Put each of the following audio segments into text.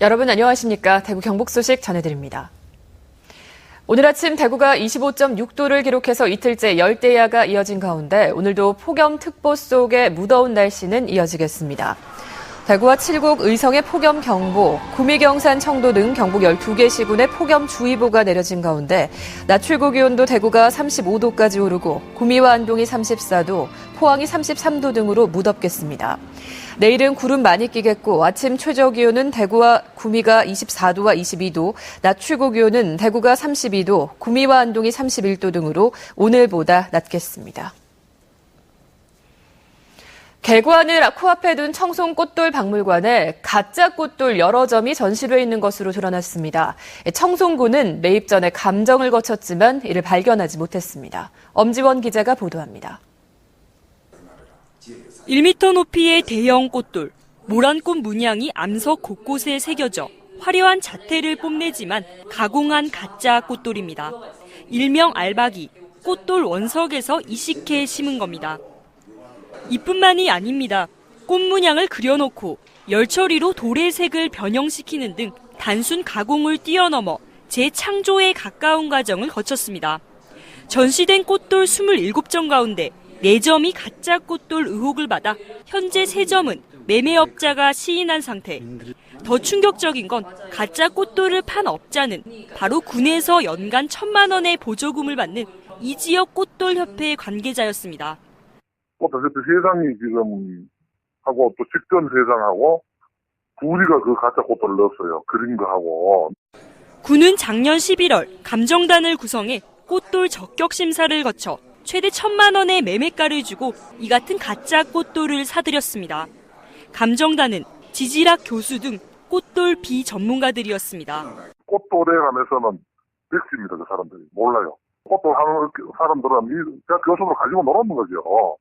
여러분 안녕하십니까? 대구 경북 소식 전해드립니다. 오늘 아침 대구가 25.6도를 기록해서 이틀째 열대야가 이어진 가운데 오늘도 폭염특보 속에 무더운 날씨는 이어지겠습니다. 대구와 칠곡 의성의 폭염 경보, 구미경산 청도 등 경북 12개 시군의 폭염 주의보가 내려진 가운데 낮 최고 기온도 대구가 35도까지 오르고 구미와 안동이 34도, 포항이 33도 등으로 무덥겠습니다. 내일은 구름 많이 끼겠고 아침 최저 기온은 대구와 구미가 24도와 22도, 낮 최고 기온은 대구가 32도, 구미와 안동이 31도 등으로 오늘보다 낮겠습니다. 개관을 코앞에 둔 청송 꽃돌 박물관에 가짜 꽃돌 여러 점이 전시되어 있는 것으로 드러났습니다. 청송군은 매입 전에 감정을 거쳤지만 이를 발견하지 못했습니다. 엄지원 기자가 보도합니다. 1m 높이의 대형 꽃돌, 모란꽃 문양이 암석 곳곳에 새겨져 화려한 자태를 뽐내지만 가공한 가짜 꽃돌입니다. 일명 알박이, 꽃돌 원석에서 이식해 심은 겁니다. 이뿐만이 아닙니다. 꽃 문양을 그려놓고 열처리로 돌의 색을 변형시키는 등 단순 가공을 뛰어넘어 재창조에 가까운 과정을 거쳤습니다. 전시된 꽃돌 27점 가운데 4점이 가짜 꽃돌 의혹을 받아 현재 3점은 매매업자가 시인한 상태. 더 충격적인 건 가짜 꽃돌을 판 업자는 바로 군에서 연간 천만 원의 보조금을 받는 이 지역 꽃돌협회 관계자였습니다. 어차피 세상이 지금 하고 또 직전 세상하고 우리가 그 가짜 꽃돌을 넣었어요. 그린 거 하고. 군은 작년 11월 감정단을 구성해 꽃돌 적격 심사를 거쳐 최대 천만 원의 매매가를 주고 이 같은 가짜 꽃돌을 사들였습니다. 감정단은 지질학 교수 등 꽃돌 비전문가들이었습니다. 꽃돌에 관해서는 백지입니다. 그 사람들이. 몰라요. 꽃돌 하는 사람들은 이 교수로 가지고 놀았는 거죠.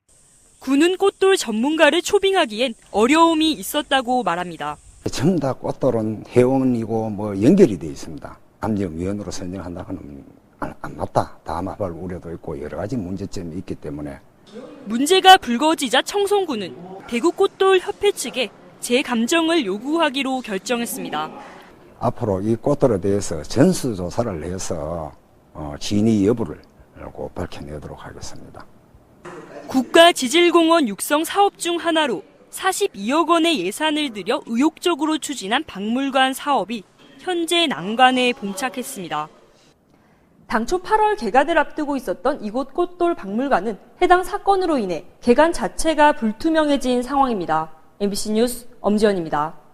군은 꽃돌 전문가를 초빙하기엔 어려움이 있었다고 말합니다. 전부 다 꽃돌은 회원이고 뭐 연결이 되어 있습니다. 감정위원으로 선정한다고는 맞다. 담합할 우려도 있고 여러 가지 문제점이 있기 때문에 문제가 불거지자 청송군은 대구 꽃돌 협회 측에 재감정을 요구하기로 결정했습니다. 앞으로 이 꽃돌에 대해서 전수조사를 해서 어, 진위 여부를 꼭 밝혀내도록 하겠습니다. 국가 지질공원 육성 사업 중 하나로 42억 원의 예산을 들여 의욕적으로 추진한 박물관 사업이 현재 난관에 봉착했습니다. 당초 8월 개관을 앞두고 있었던 이곳 꽃돌 박물관은 해당 사건으로 인해 개관 자체가 불투명해진 상황입니다. MBC 뉴스 엄지연입니다.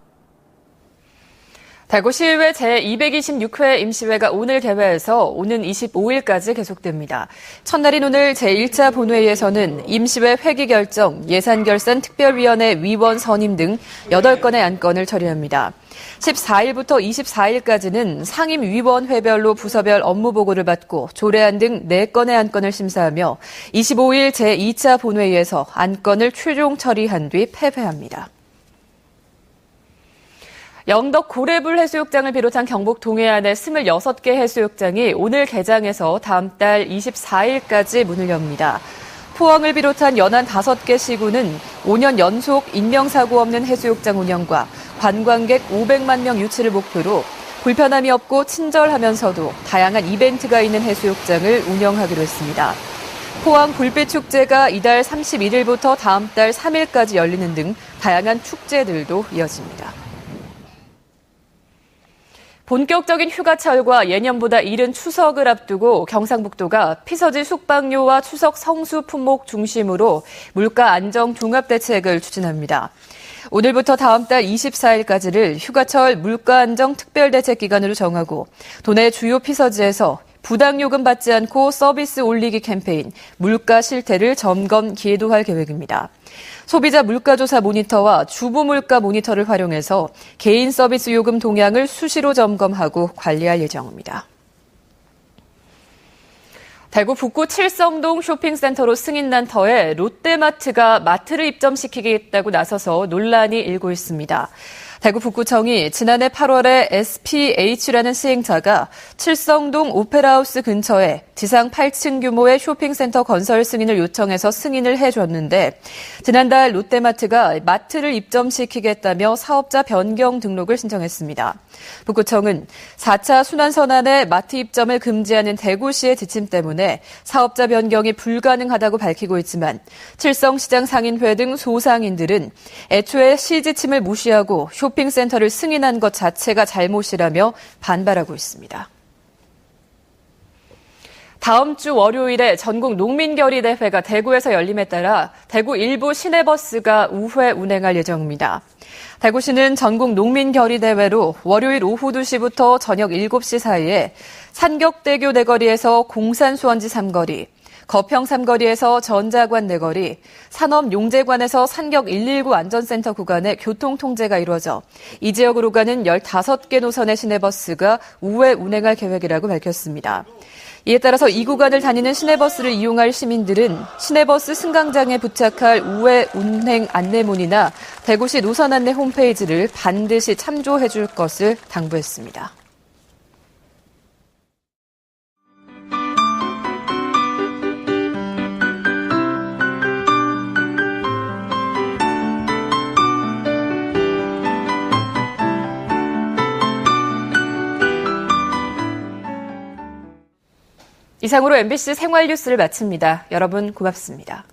대구시의회 제226회 임시회가 오늘 개회해서 오는 25일까지 계속됩니다. 첫날인 오늘 제1차 본회의에서는 임시회 회기 결정, 예산 결산 특별위원회 위원 선임 등 8건의 안건을 처리합니다. 14일부터 24일까지는 상임위원회별로 부서별 업무 보고를 받고 조례안 등 4건의 안건을 심사하며 25일 제2차 본회의에서 안건을 최종 처리한 뒤 폐회합니다. 영덕 고래불 해수욕장을 비롯한 경북 동해안의 26개 해수욕장이 오늘 개장해서 다음 달 24일까지 문을 엽니다. 포항을 비롯한 연안 5개 시군은 5년 연속 인명사고 없는 해수욕장 운영과 관광객 500만 명 유치를 목표로 불편함이 없고 친절하면서도 다양한 이벤트가 있는 해수욕장을 운영하기로 했습니다. 포항 불빛축제가 이달 31일부터 다음 달 3일까지 열리는 등 다양한 축제들도 이어집니다. 본격적인 휴가철과 예년보다 이른 추석을 앞두고 경상북도가 피서지 숙박료와 추석 성수 품목 중심으로 물가 안정 종합 대책을 추진합니다. 오늘부터 다음 달 24일까지를 휴가철 물가 안정 특별 대책 기간으로 정하고 도내 주요 피서지에서 부당요금 받지 않고 서비스 올리기 캠페인 물가 실태를 점검 기회도할 계획입니다. 소비자 물가조사 모니터와 주부 물가 모니터를 활용해서 개인 서비스 요금 동향을 수시로 점검하고 관리할 예정입니다. 대구 북구 칠성동 쇼핑센터로 승인난 터에 롯데마트가 마트를 입점시키겠다고 나서서 논란이 일고 있습니다. 대구 북구청이 지난해 8월에 SPH라는 시행자가 칠성동 오페라하우스 근처에 지상 8층 규모의 쇼핑센터 건설 승인을 요청해서 승인을 해줬는데 지난달 롯데마트가 마트를 입점시키겠다며 사업자 변경 등록을 신청했습니다. 북구청은 4차 순환선 안에 마트 입점을 금지하는 대구시의 지침 때문에 사업자 변경이 불가능하다고 밝히고 있지만 칠성시장 상인회 등 소상인들은 애초에 시 지침을 무시하고 쇼핑 센터를 승인한 것 자체가 잘못이라며 반발하고 있습니다. 다음 주 월요일에 전국 농민결의대회가 대구에서 열림에 따라 대구 일부 시내버스가 우회 운행할 예정입니다. 대구시는 전국 농민결의대회로 월요일 오후 2시부터 저녁 7시 사이에 산격대교 내거리에서 공산수원지 삼거리, 거평 삼거리에서 전자관 내거리, 산업 용재관에서 산격 119 안전센터 구간에 교통 통제가 이루어져 이 지역으로 가는 15개 노선의 시내버스가 우회 운행할 계획이라고 밝혔습니다. 이에 따라서 이 구간을 다니는 시내버스를 이용할 시민들은 시내버스 승강장에 부착할 우회 운행 안내문이나 대구시 노선 안내 홈페이지를 반드시 참조해 줄 것을 당부했습니다. 이상으로 MBC 생활 뉴스를 마칩니다. 여러분 고맙습니다.